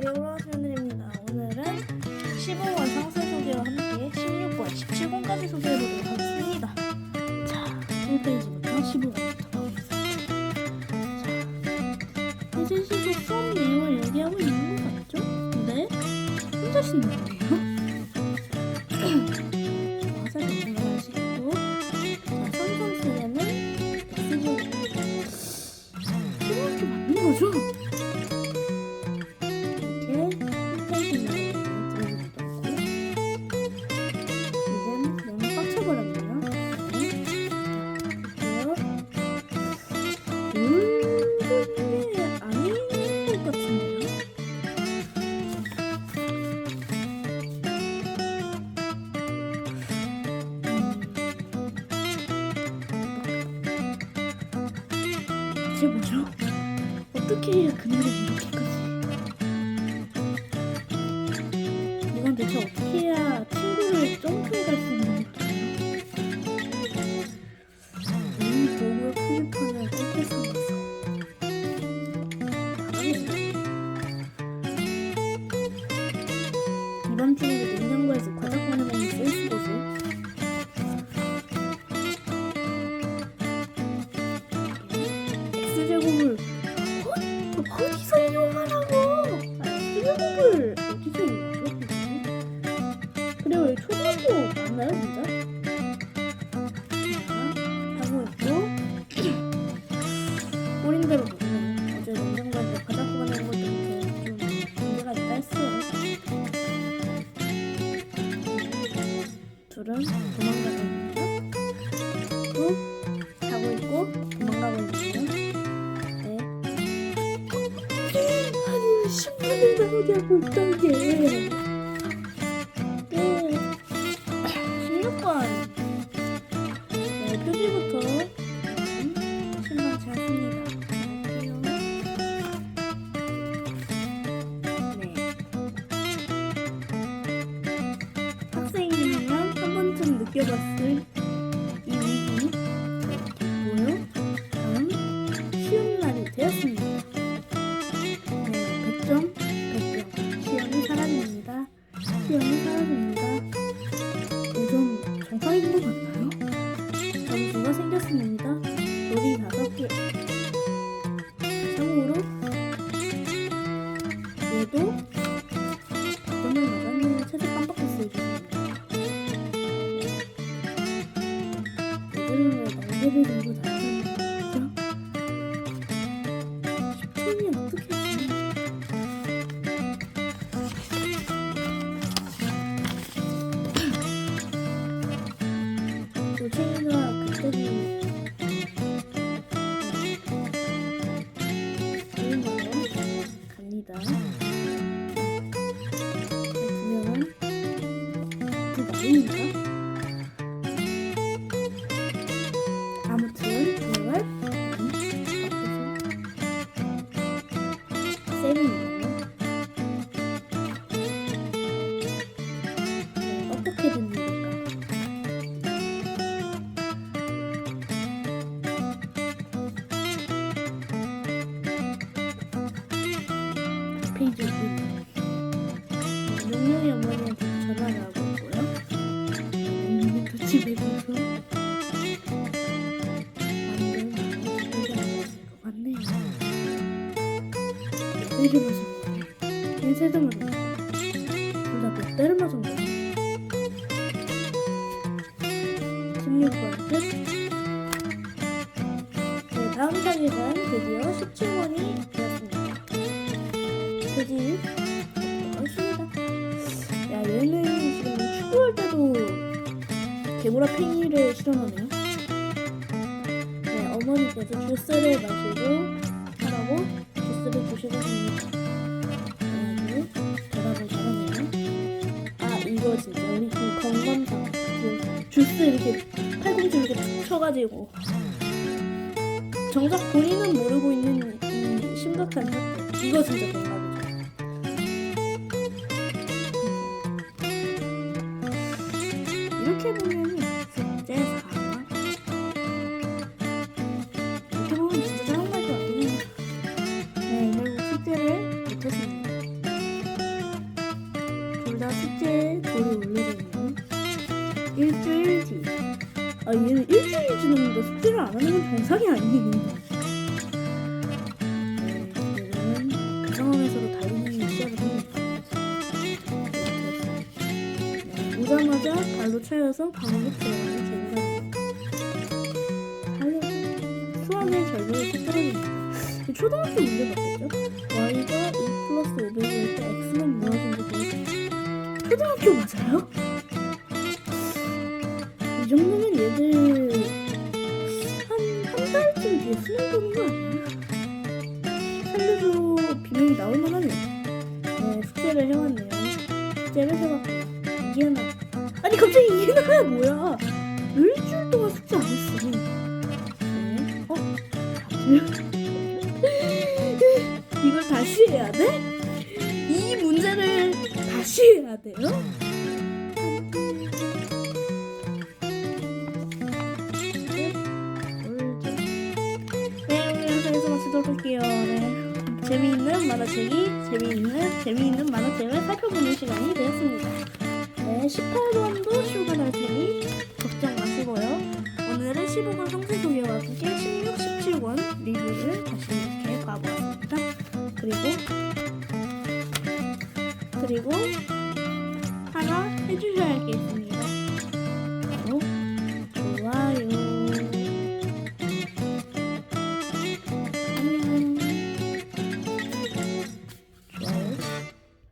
개울하시면 드립니다. 오늘은 15권 상세 소개와 함께 16권, 17권까지 소개해보도록 하겠습니다. 자, 1페이지부터 15권부터 가보겠습니다. 자, 이제 시도 수업 내용을 얘기하고 있는 것 같죠? 근데 혼자 씻는 거예요? 자, 선선수에는 X지옥 이렇게 맞는 거죠? 이게 뭐죠? 어떻게 해야 그늘을 이렇게까지 이건 대체 어떻게 해야 친구를 점프해 갈 수 있는 걸까요? 이 도구의 표지판을 어떻게 삼아서 이번 주에 용하라고? 아, X제곱을 어디서 이용하죠? 그게? 그리고 이 초등학교 맞나요 진짜? 자, 하고 있고 꼬린 대로 10분을 나오게 하고 있던 게 네. 16번 네, 표지부터 음, 심상치 않습니다 볼게요. 네. 학생이라면 한 번쯤 느껴봤을 시험이 사라집니다. 요즘 정상인 것 같나요? 점수가 생겼습니다. 놀이 다섯 개. 참고로 얘도 100점을 맞았는데 채색 깜빡했어요. 얘들은 왜 날개를 들고 다 그 말입니다. 아무튼 정말 쌤이에요. 네, 어떻게 된 일일까요? 페이지 둘다 몇 대를 맞은 거예요. 16번 끝. 네, 다음 장에는 드디어 17번이 되었습니다. 그지? 맞습니다. 야, 얘는 지금 축구할 때도 개구라 팽이를 실어놓네요. 네, 어머니께서 주스를 마시고 쳐가지고 정작 본인은 모르고 있는 이 심각한 사태 이거 진짜 건강이죠. 이렇게 보면 4 이렇게 보면 진짜 짜증날 것 같긴 해요 네 결국 숙제를 못했습니다 하나 숙제 돌이 올려주면 일주일 뒤. 아 얘는 일주일 지났는데 숙제를 안 하는 건 정상이 달리기 시작을 합니다. 네, 오자마자 발로 차여서 방으로 들어가는 재미가 달려 수학의 절벽을 떨어집니다. 초등학교 문제 맞겠죠? y가 2 플러스 500일 때 x는 무엇인지 보여주세요. 초등학교 맞아요? 비밀이 나올 만 하네. 네, 숙제를 해왔네요. 숙제를 해봤고요. 이게 하나. 아니 갑자기 이게 하나야 뭐야? 일주일 동안 숙제 안 했어. 네. 어? 이걸 다시 해야 돼? 이 문제를 다시 해야 돼요? 만화책이 재미있는 재미있는 만화책을 살펴보는 시간이 되었습니다. 네, 18번도 쇼가 날 테니 걱정 마시고요. 오늘은 15권 성세 소개와 함께 16, 17권 리뷰를 다시 이렇게 봐보았습니다. 그리고 그리고 하나 해주셔야 할 게